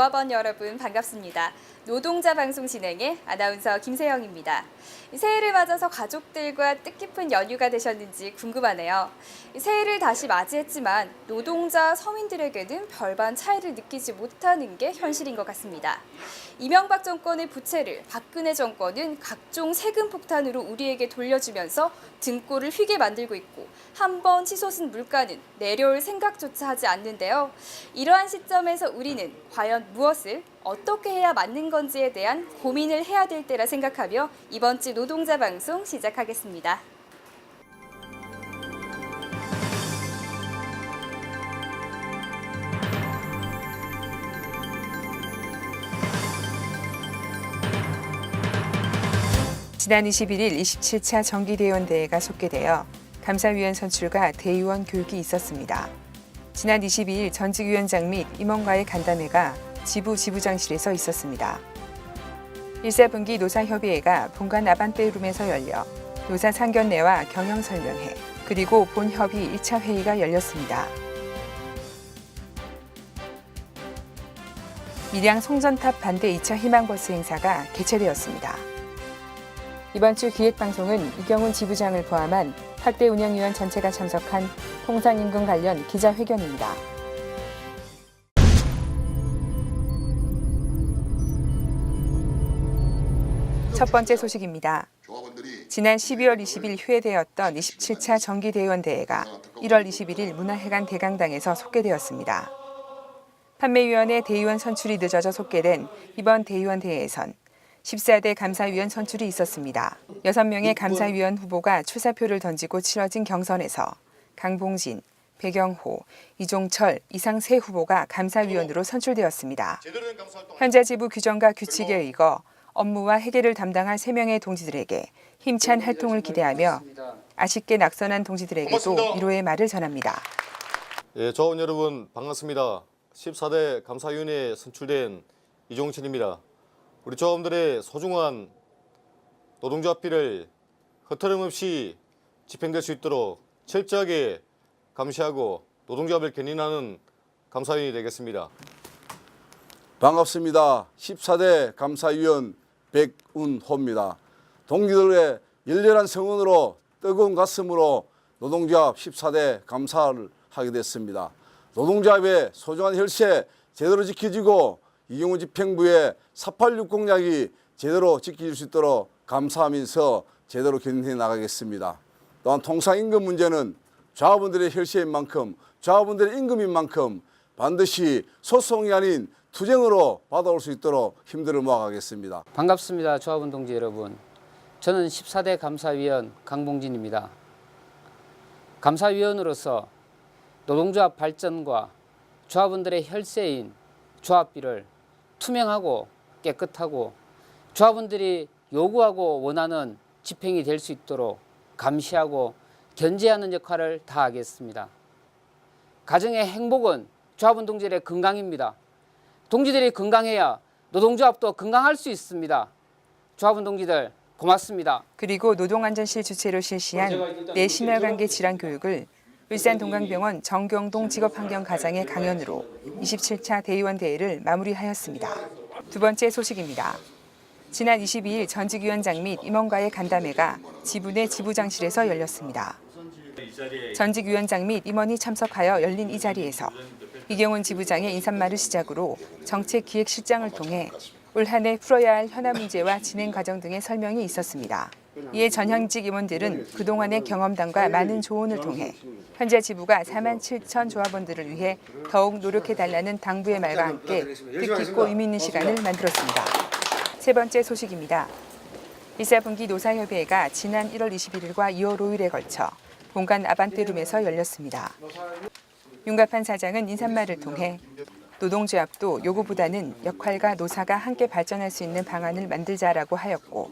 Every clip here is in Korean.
조합원 여러분 반갑습니다. 노동자 방송 진행의 아나운서 김세영입니다. 새해를 맞아서 가족들과 뜻깊은 연휴가 되셨는지 궁금하네요. 새해를 다시 맞이했지만 노동자 서민들에게는 별반 차이를 느끼지 못하는 게 현실인 것 같습니다. 이명박 정권의 부채를 박근혜 정권은 각종 세금 폭탄으로 우리에게 돌려주면서 등골을 휘게 만들고 있고 한 번 치솟은 물가는 내려올 생각조차 하지 않는데요. 이러한 시점에서 우리는 과연 무엇을 어떻게 해야 맞는 건지에 대한 고민을 해야 될 때라 생각하며 이번 주 노동자 방송 시작하겠습니다. 지난 21일 27차 정기대의원 대회가 속개되어 감사위원 선출과 대의원 교육이 있었습니다. 지난 22일 전직위원장 및 임원과의 간담회가 지부 지부장실에서 있었습니다. 1사분기 노사협의회가 본관 아반떼룸에서 열려 노사 상견례와 경영 설명회 그리고 본협의 1차 회의가 열렸습니다. 밀양 송전탑 반대 2차 희망버스 행사가 개최되었습니다. 이번 주 기획방송은 이경훈 지부장을 포함한 학대 운영위원 전체가 참석한 통상임금 관련 기자회견입니다. 첫 번째 소식입니다. 지난 12월 20일 휴회되었던 27차 정기대의원 대회가 1월 21일 문화회관 대강당에서 속개되었습니다. 판매위원회 대의원 선출이 늦어져 속개된 이번 대의원 대회에선 14대 감사위원 선출이 있었습니다. 6명의 감사위원 후보가 출사표를 던지고 치러진 경선에서 강봉진, 배경호, 이종철 이상 세 후보가 감사위원으로 선출되었습니다. 현재 지부 규정과 규칙에 의거 업무와 해결을 담당할 3명의 동지들에게 힘찬 활동을 기대하며 아쉽게 낙선한 동지들에게도 고맙습니다. 위로의 말을 전합니다. 예, 조합원 여러분 반갑습니다. 14대 감사위원회에 선출된 이종철입니다. 우리 조합원들의 소중한 노동조 합의를 허투름없이 집행될 수 있도록 철저하게 감시하고 노동조합을 견인하는 감사위원이 되겠습니다. 반갑습니다. 14대 감사위원 백운호입니다. 동기들의 열렬한 성원으로 뜨거운 가슴으로 노동조합 14대 감사를 하게 됐습니다. 노동조합의 소중한 혈세 제대로 지켜지고 이경우 집행부의 486 공약이 제대로 지켜질 수 있도록 감사하면서 제대로 견인해 나가겠습니다. 또한 통상임금 문제는 조합원들의 혈세인 만큼 조합원들의 임금인 만큼 반드시 소송이 아닌 투쟁으로 받아올 수 있도록 힘들을 모아가겠습니다. 반갑습니다. 조합원 동지 여러분. 저는 14대 감사위원 강봉진입니다. 감사위원으로서 노동조합 발전과 조합원들의 혈세인 조합비를 투명하고 깨끗하고 조합원들이 요구하고 원하는 집행이 될 수 있도록 감시하고 견제하는 역할을 다하겠습니다. 가정의 행복은 조합원 동지들의 건강입니다. 동지들이 건강해야 노동조합도 건강할 수 있습니다. 조합원 동지들 고맙습니다. 그리고 노동안전실 주최로 실시한 내신혈관계 질환 교육을 울산 동강병원 정경동 직업환경 가장의 강연으로 27차 대의원 대회를 마무리하였습니다. 두 번째 소식입니다. 지난 22일 전직위원장 및 임원과의 간담회가 내 지부장실에서 열렸습니다. 전직위원장 및 임원이 참석하여 열린 이 자리에서 이경훈 지부장의 인사말을 시작으로 정책기획실장을 통해 올 한해 풀어야 할 현안 문제와 진행 과정 등의 설명이 있었습니다. 이에 전현직 임원들은 그동안의 경험담과 많은 조언을 통해 현재 지부가 4만 7천 조합원들을 위해 더욱 노력해달라는 당부의 말과 함께 뜻깊고 의미 있는 시간을 만들었습니다. 세 번째 소식입니다. 1사분기 노사협의회가 지난 1월 21일과 2월 5일에 걸쳐 본관 아반떼룸에서 열렸습니다. 윤갑한 사장은 인사말을 통해 노동조합도 요구보다는 역할과 노사가 함께 발전할 수 있는 방안을 만들자라고 하였고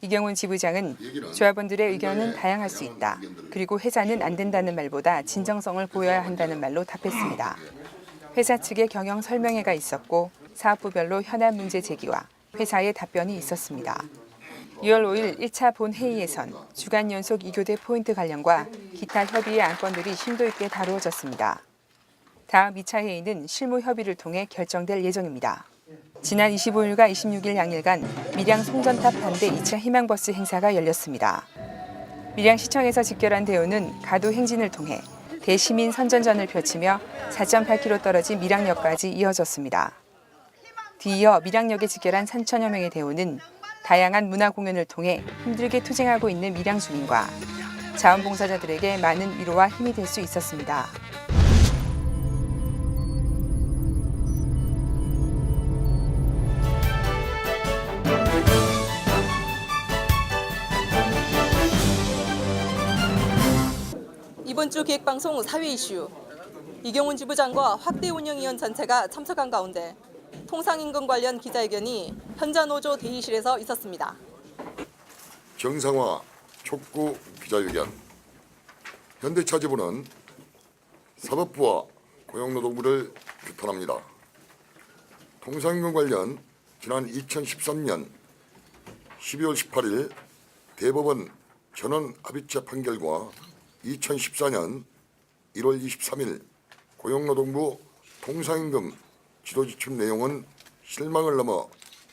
이경훈 지부장은 조합원들의 의견은 다양할 수 있다. 그리고 회사는 안 된다는 말보다 진정성을 보여야 한다는 말로 답했습니다. 회사 측의 경영 설명회가 있었고 사업부별로 현안 문제 제기와 회사의 답변이 있었습니다. 6월 5일 1차 본회의에선 주간 연속 2교대 포인트 관련과 기타 협의의 안건들이 심도 있게 다루어졌습니다. 다음 2차 회의는 실무 협의를 통해 결정될 예정입니다. 지난 25일과 26일 양일간 밀양 송전탑 반대 2차 희망버스 행사가 열렸습니다. 밀양시청에서 직결한 대우는 가도 행진을 통해 대시민 선전전을 펼치며 4.8km 떨어진 밀양역까지 이어졌습니다. 뒤이어 밀양역에 직결한 3천여 명의 대우는 다양한 문화 공연을 통해 힘들게 투쟁하고 있는 밀양 주민과 자원봉사자들에게 많은 위로와 힘이 될 수 있었습니다. 이번 주 기획방송 사회 이슈 이경훈 지부장과 확대 운영위원 전체가 참석한 가운데 통상임금 관련 기자회견이 현자노조 대의실에서 있었습니다. 정상화 촉구 기자회견 현대차지부는 사법부와 고용노동부를 규탄합니다. 통상임금 관련 지난 2013년 12월 18일 대법원 전원 합의체 판결과 2014년 1월 23일 고용노동부 통상임금 지도지침 내용은 실망을 넘어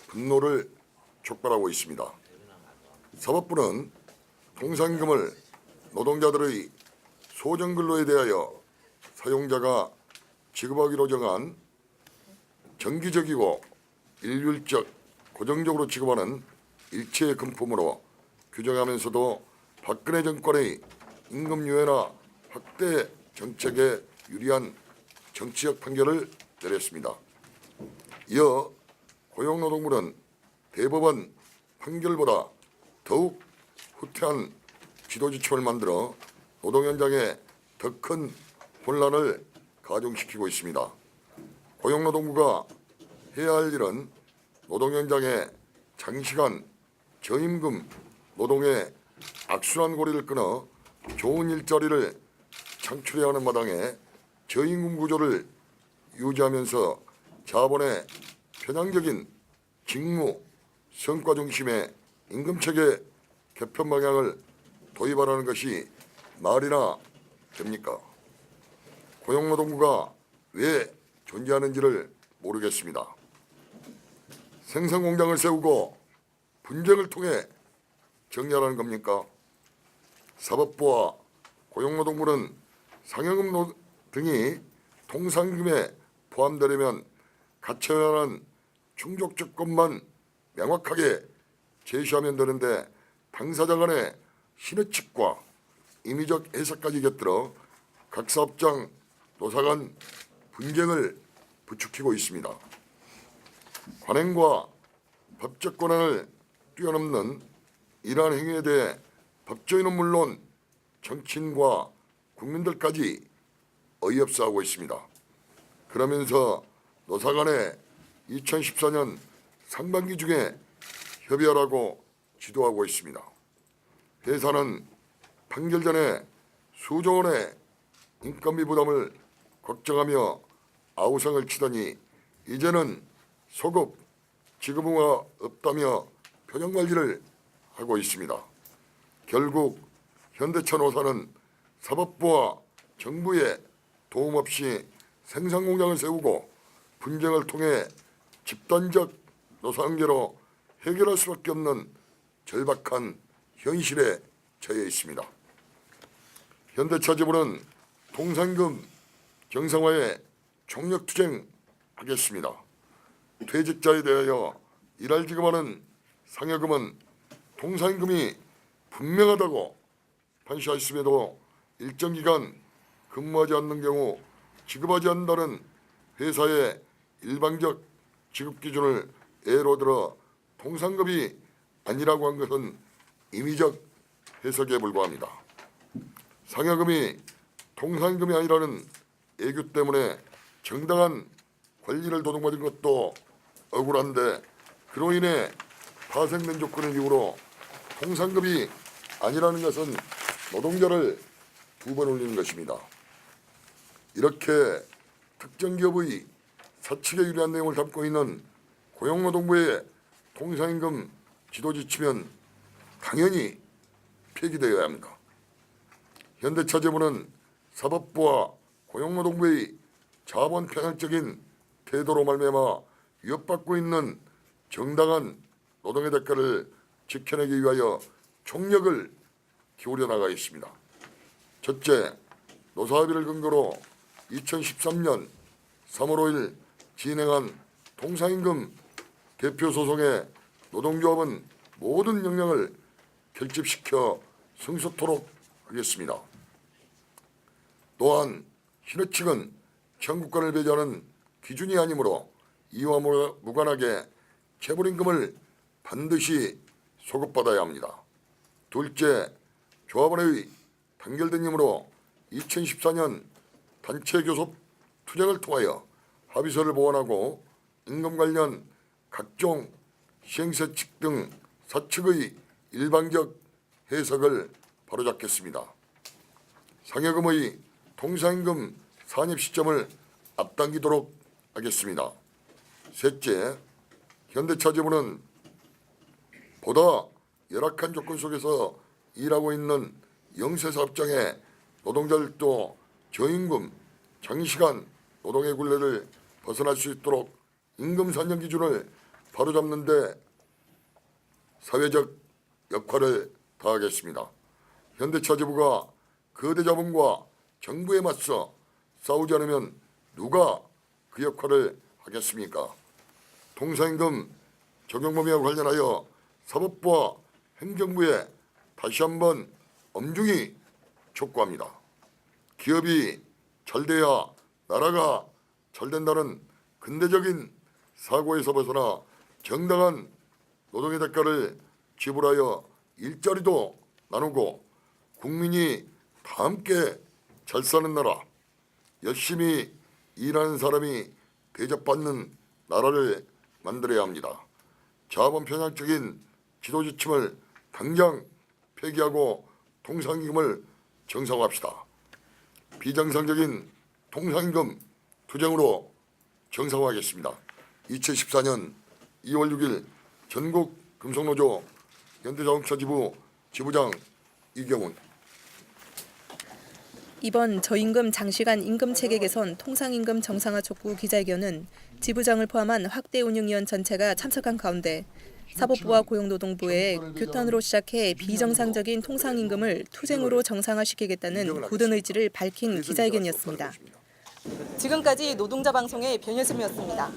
분노를 촉발하고 있습니다. 사법부는 통상임금을 노동자들의 소정근로에 대하여 사용자가 지급하기로 정한 정기적이고 일률적 고정적으로 지급하는 일체의 금품으로 규정하면서도 박근혜 정권의 임금 유예나 확대 정책에 유리한 정치적 판결을 내렸습니다. 이어 고용노동부는 대법원 판결보다 더욱 후퇴한 지도지침을 만들어 노동 현장에 더 큰 혼란을 가중시키고 있습니다. 고용노동부가 해야 할 일은 노동 현장에 장시간 저임금 노동의 악순환 고리를 끊어 좋은 일자리를 창출해야 하는 마당에 저임금 구조를 유지하면서 자본의 편향적인 직무 성과 중심의 임금 체계 개편 방향을 도입하라는 것이 말이나 됩니까? 고용노동부가 왜 존재하는지를 모르겠습니다. 생산 공장을 세우고 분쟁을 통해 정리하라는 겁니까? 사법부와 고용노동부는 상여금 노- 등이 통상금에 포함되려면 갖춰야 하는 충족 조건만 명확하게 제시하면 되는데 당사자 간의 신의 측과 임의적 해석까지 곁들어 각 사업장 노사 간 분쟁을 부추기고 있습니다. 관행과 법적 권한을 뛰어넘는 이러한 행위에 대해 법조인은 물론 정치인과 국민들까지 어이없어하고 있습니다. 그러면서 노사 간에 2014년 상반기 중에 협의하라고 지도하고 있습니다. 회사는 판결 전에 수조 원의 인건비 부담을 걱정하며 아우성을 치더니 이제는 소급 지급 의무가 없다며 표정 관리를 하고 있습니다. 결국 현대차 노사는 사법부와 정부의 도움 없이 생산 공장을 세우고 분쟁을 통해 집단적 노사관계로 해결할 수밖에 없는 절박한 현실에 처해 있습니다. 현대차 지부는 통상금 정상화에 총력 투쟁하겠습니다. 퇴직자에 대하여 일할 지급하는 상여금은 통상임금이 분명하다고 판시하였음에도 일정 기간 근무하지 않는 경우 지급하지 않는다는 회사의 일방적 지급 기준을 예로 들어 통상급이 아니라고 한 것은 임의적 해석에 불과합니다. 상여금이 통상임금이 아니라는 애교 때문에 정당한 권리를 도둑맞은 것도 억울한데 그로 인해 파생된 조건을 이유로 통상급이 아니라는 것은 노동자를 두 번 올리는 것입니다. 이렇게 특정 기업의 사측에 유리한 내용을 담고 있는 고용노동부의 통상임금 지도지치면 당연히 폐기되어야 합니다. 현대차재부는 사법부와 고용노동부의 자본 편향적인 태도로 말미암아 위협받고 있는 정당한 노동의 대가를 지켜내기 위하여 총력을 기울여 나가겠습니다. 첫째, 노사합의를 근거로 2013년 3월 5일 진행한 통상임금 대표 소송에 노동조합은 모든 역량을 결집시켜 승소토록 하겠습니다. 또한 신의 측은 청구권을 배제하는 기준이 아니므로 이와 무- 무관하게 체불임금을 반드시 소급받아야 합니다. 둘째, 조합원의 단결된 힘으로 2014년 단체 교섭 투쟁을 통하여 합의서를 보완하고 임금 관련 각종 시행세칙 등 사측의 일방적 해석을 바로잡겠습니다. 상여금의 통상임금 산입 시점을 앞당기도록 하겠습니다. 셋째, 현대차지부는 보다 열악한 조건 속에서 일하고 있는 영세사업장의 노동자들도 저임금, 장시간 노동의 굴레를 벗어날 수 있도록 임금 산정 기준을 바로잡는 데 사회적 역할을 다하겠습니다. 현대차지부가 거대 자본과 정부에 맞서 싸우지 않으면 누가 그 역할을 하겠습니까? 통상임금 적용 범위와 관련하여 사법부와 행정부에 다시 한번 엄중히 촉구합니다. 기업이 잘 돼야 나라가 잘 된다는 근대적인 사고에서 벗어나 정당한 노동의 대가를 지불하여 일자리도 나누고 국민이 다 함께 잘 사는 나라, 열심히 일하는 사람이 대접받는 나라를 만들어야 합니다. 자본 편향적인 지도 지침을 당장 폐기하고 통상임금을 정상화합시다. 비정상적인 통상임금 투쟁으로 정상화하겠습니다. 2014년 2월 6일 전국 금속노조 현대자동차 지부 지부장 이경훈 이번 저임금 장시간 임금 체계 개선 통상임금 정상화 촉구 기자회견은 지부장을 포함한 확대 운영위원 전체가 참석한 가운데 사법부와 고용노동부의 규탄으로 시작해 비정상적인 통상임금을 투쟁으로 정상화시키겠다는 굳은 의지를 밝힌 기자회견이었습니다. 지금까지 노동자 방송의 변예슬이었습니다.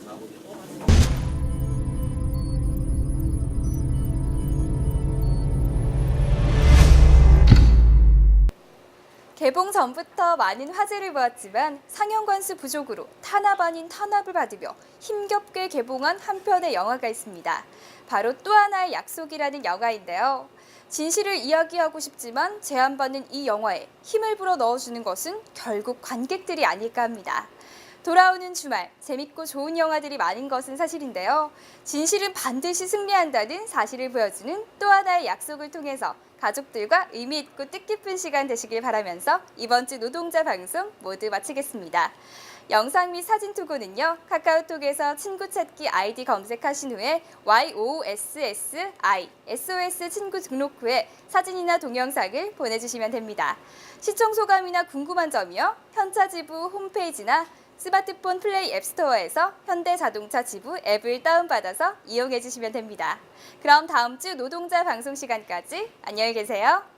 개봉 전부터 많은 화제를 모았지만 상영 관수 부족으로 탄압 아닌 탄압을 받으며 힘겹게 개봉한 한 편의 영화가 있습니다. 바로 또 하나의 약속이라는 영화인데요. 진실을 이야기하고 싶지만 제한받는 이 영화에 힘을 불어 넣어주는 것은 결국 관객들이 아닐까 합니다. 돌아오는 주말 재밌고 좋은 영화들이 많은 것은 사실인데요. 진실은 반드시 승리한다는 사실을 보여주는 또 하나의 약속을 통해서 가족들과 의미 있고 뜻깊은 시간 되시길 바라면서 이번 주 노동자 방송 모두 마치겠습니다. 영상 및 사진 투고는요. 카카오톡에서 친구 찾기 아이디 검색하신 후에 YOSSI SOS 친구 등록 후에 사진이나 동영상을 보내주시면 됩니다. 시청 소감이나 궁금한 점이요. 현차 지부 홈페이지나 스마트폰 플레이 앱스토어에서 현대자동차 지부 앱을 다운받아서 이용해 주시면 됩니다. 그럼 다음 주 노동자 방송 시간까지 안녕히 계세요.